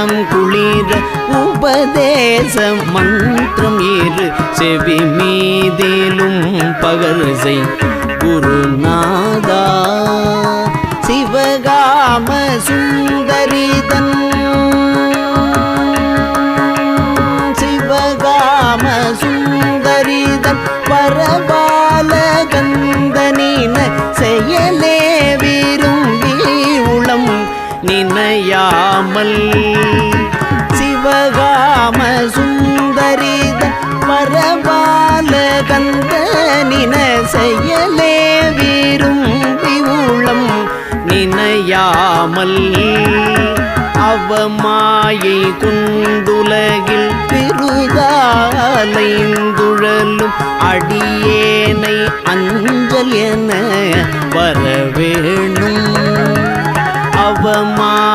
மனம் குளிர உபதேச மந்திரம் இரு. செவி மீதிலும் பகர்சை குருநாதா சிவகாம சுந்தரிதன். சிவகாம சுந்தரிதன் பரபால கந்தனின செயலே நினையாமல் சிவகாம சுந்தரித பரபால கந்தனின செயலே விரும்பி உளம் நினையாமல் அவமாயை குண்டுலகில் பெருதாலைந்துழலும் அடியேனை அஞ்சல் என வரவேணும். அவமா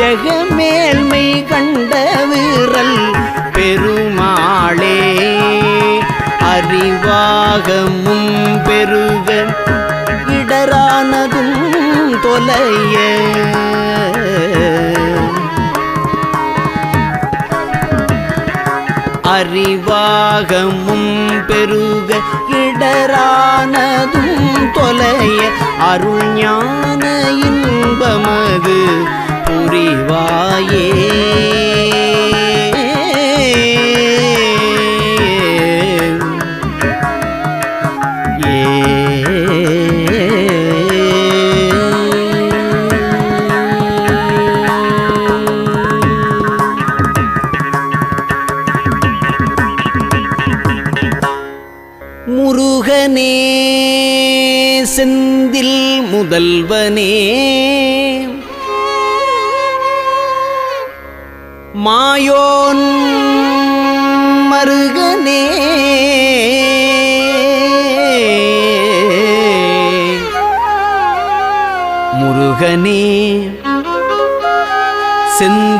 ஜெகமேல்மை கண்ட வீரல் பெருமாளே அறிவாகமும் பெருக இடரானதும் தொலைய. அறிவாகமும் பெருக இடரானதும் தொலைய. அருள் ஞான இன்பமது புரிவாயே.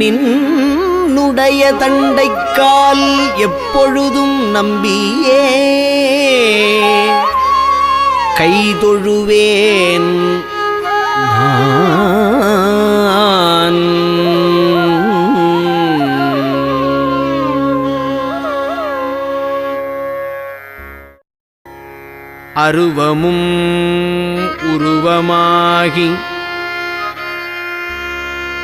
நின்னுடைய தண்டைக்கால் எப்பொழுதும் நம்பியே. கைதொழுவேன் அருவமும் உருவமாகி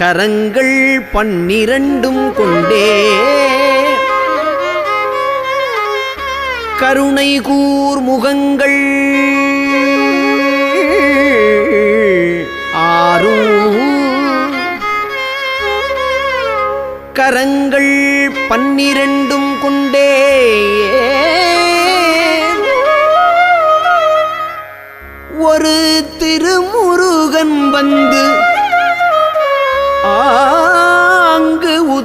கரங்கள் பன்னிரண்டும் கொண்டே. கருணை கூர் முகங்கள் ஆறும். கரங்கள் பன்னிரண்டும் கொண்டே. ஒரு திருமுருகன் வந்து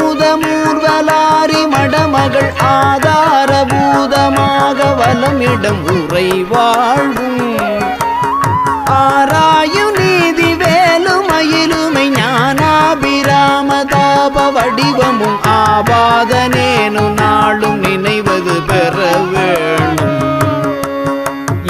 பூதமூர்வலாரி மடமகள் ஆதாரபூதமாக வலமிடம் உரை வாழ்வும் ஆராயு நீதி வேலுமயிலுமை ஞானாபிராமதாப வடிவமும் ஆபாதனேனு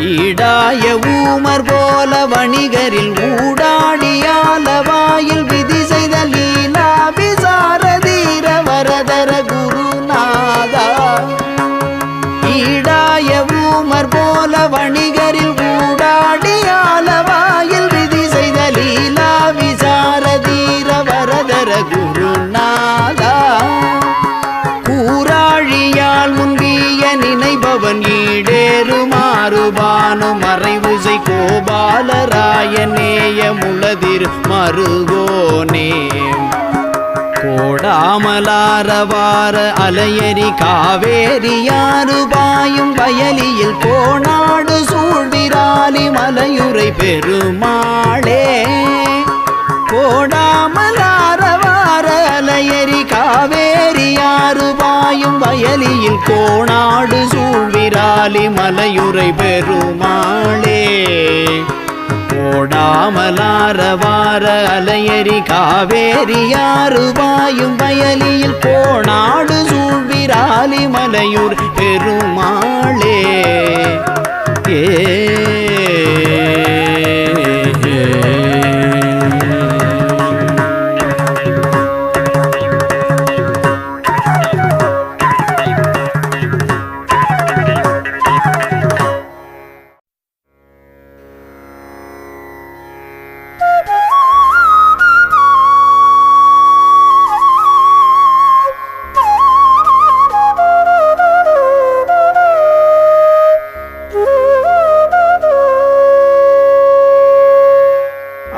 ஈடாய ஊமர் போல வணிகரில் ஊடாடியால வாயில் விதி மாறுவோனே. கோடாமலாரவார அலையரி காவேரி யாருபாயும் வயலியில் கோணாடு சூழ்விராலி மலையுரை பெருமாளே. கோடாமலாரவார அலையரி காவேரி யாருபாயும் வயலியில் கோணாடு சூழ்விராலி மலையுரை பெருமாளே. ஓடாமலாரவார அலையரி காவேரியாறு வாயும் வயலியில் கோணாடு சூழ்விராலி மலையூர் பெருமாளே. ஏ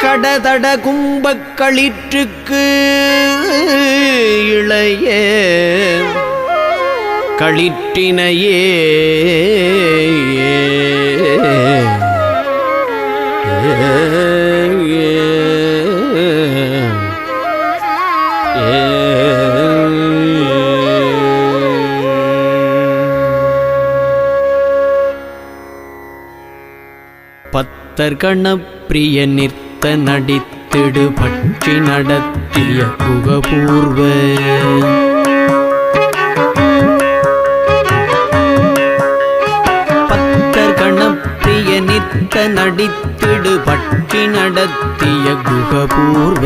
கடதட கும்பக்களிற்றுக்கு இளைய. களிற்றினையே. பத்தர்கணப்பிரிய கணப்பிரிய நிற்க நடித்திடு பற்றி நடத்திய குகபூர்வ பத்தர் கணப்பிரிய நிற்க நடித்திடு பற்றி நடத்திய குகபூர்வ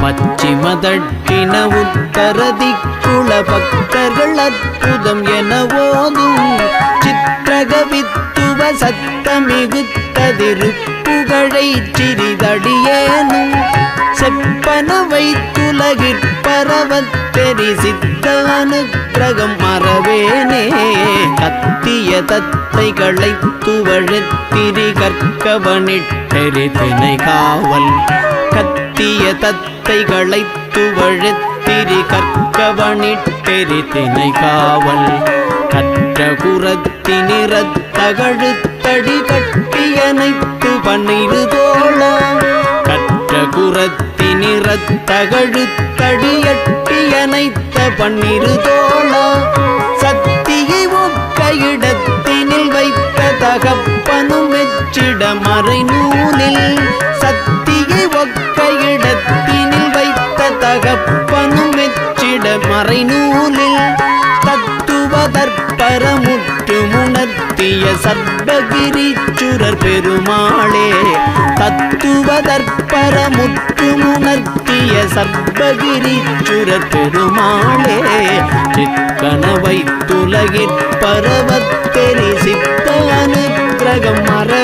பச்சிமதட்டின உத்தரதிக்குள பக்தர்கள் அற்புதம் என ஓதும் சித்திரகவித்துவ சத்தமிகுத்ததிருப்புகழை சிறிதடியேனும் செப்பன வைத்துலகிற்பரவத் தெரிசித்த மறவேனே. கத்திய தத்தைகளை துவழத்திரி கற்கவனிட்டெறி தினை காவல். கத்திய தத்தைகளை துவழத்திரி கற்கவனிட்டெறி தினை காவல். கற்ற குரத்தினிறத்தகழுத்தடி கட்டியனைத்து பன்னிரு தோழ கற்ற குரத்தினிறத்தகழுத்தடியட்டியனைத்த பன்னிரு தோழ சக்தியை ஒக்க இடத்தினில் வைத்த தகப்பனும் மெச்சிட மறை நூலில் சக்தியை ஒக்க இடத்தினில் வைத்த தகப்பனும் மெச்சிட மறை நூலில் தத்துவ தற்பரமுற்று முணர்த்திய சர்வகிரிச்சுரர் பெருமாளே தத்துவதற்பரமுற்று முணர்த்திய சர்வகிரிச்சுரர் பெருமாளே சிக்கனவை துலகிற்பரவத்தெரி சித்த அனுக்கிரகம் மறவேனே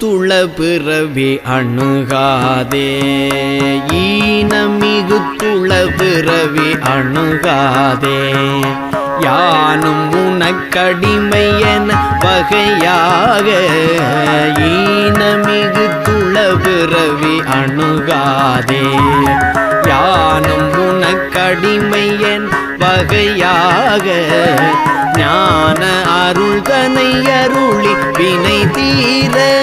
துள பிறவி அணுகாதே. ஈனமிகு துள பிறவி அணுகாதே. யானும் உனக்கடிமையன வகையாக ஈனமிகு துள பிறவி அணுகாதே. தானும் உனக்கடிமையன் வகையாக. ஞான அருள்தனை அருளி வினை தீர.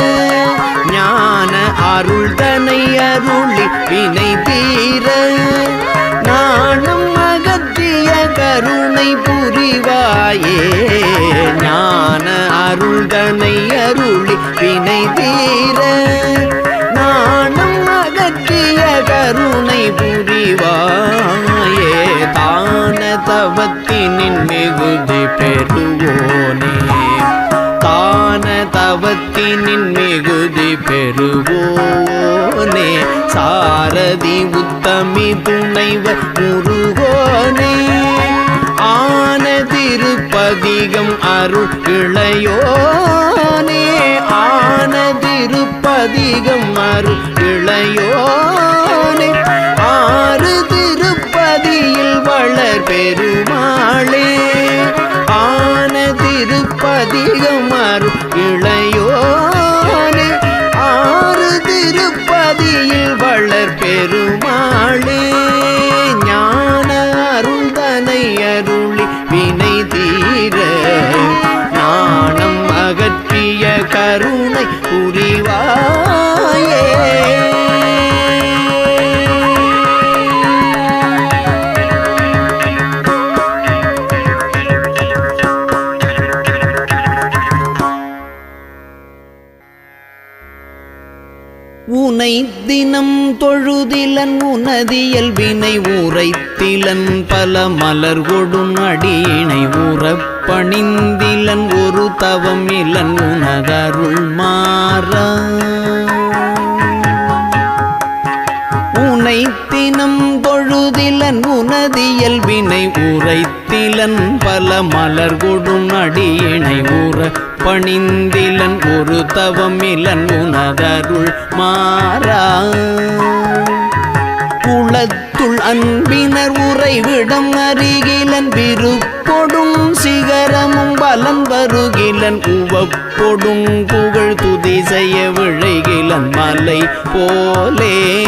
ஞான அருள்தனை அருளி வினை தீர. நானும் அகற்றிய கருணை புரிவாயே. ஞான அருள்தனை அருளி வினை தீர. நான் அகற்றிய கருணை புரிவாயே. தான தவத்தினின் மிகுதி பெறுவோனே. தான தவத்தினின் மிகுதி பெறுவோனே. சாரதி உத்தமி துணைவர் முருகோனே. ஆன திருப்பதிகம் அருள் இளையோனே அதிகம் அருள் இளையோனே ஆறு திருப்பதியில் வளர் பெருமாளே. ஆன திருப்பதிகம் அருள் இளையோனே ஆறு திருப்பதியில் வளர் பெருமாளே. ஞான அருந்தனை அருளி வினை தீர. நாணம் அகற்றிய கருணை புரிவார். உனை தினம் தொழுதிலன் உனதியல் வினை உரைத்திலன் பல மலர் கொடும் அடியினை உறப்பணிந்திலன் ஒரு தவம் இலன் உனதருள் மாற. உனை தினம் தொழுதிலன் உனதியல் வினை உரைத்திலன் பல மலர் கொடும் அடியினை ஊற பணிந்திலன் ஒரு தவமிலன் உனதருள் மாறா. குளத்துள் அன்பினர் உறைவிடம் அருகிலன் விருப்பொடும் சிகரமும் பலம் வருகிலன் உவப்பொடும் புகழ் துதி செய்ய விழைகிலன் மலை போலே.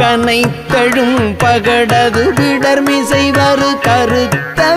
கனைத்தழும் பகடது விடர்மிசை வரு கருத்த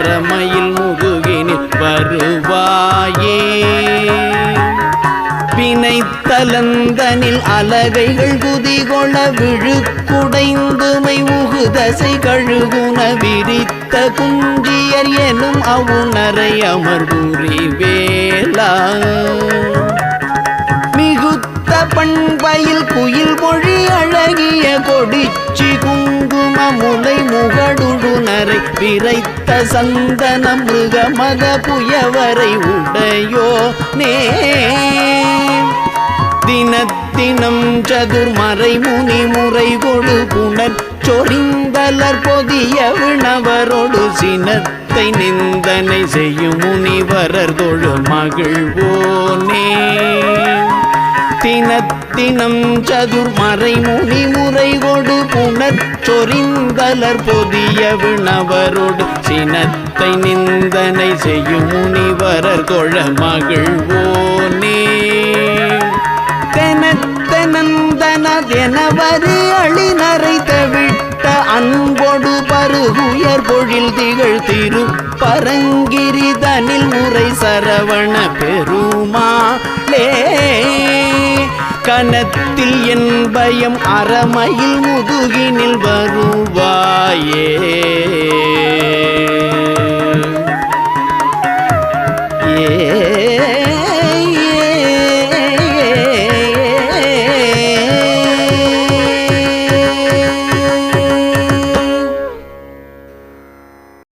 பரமையில் அறமையில் முதுகினில் வருவாயே வினைத்தலந்தனில் அலகைகள் குதிகொள விழுக்குடைந்துமை உகுதசை கழுகுன விரித்த குஞ்சியர் எனும் அவுணரை அமர்வுரி வேளா மிகுத்த பண்பையில் குயில் மொழி அழகிய கொடிச்சி குங்க மலரை விரைத்த சந்தன மிருக மத புயவரை உடையோ நே. தினத்தினம் சதுர்மறை முனி முறை கொடு புனர் சொரிந்தலர் பொதிய விணவரோடு சினத்தை நிந்தனை செய்யும் முனிவரர் தொழு மகிழ்வோனே. தினத்தினம் சதுர்மறை முனி முறை கொடு புனர் பொதிய விணவரோடு சினத்தை நிந்தனை செய்யும் முனிவரர் கொழ மகிழ்வோனே. தெனத்தனந்தனதெனவரு அழினரை தவிட்ட அன்பொடு பருகுயர் பொழில் திகழ் திரு பரங்கிரிதனில் முறை சரவண பெருமாளே. கணத்தில் என் பயம் அறமையில் முதுகினில் வருவாயே ஏ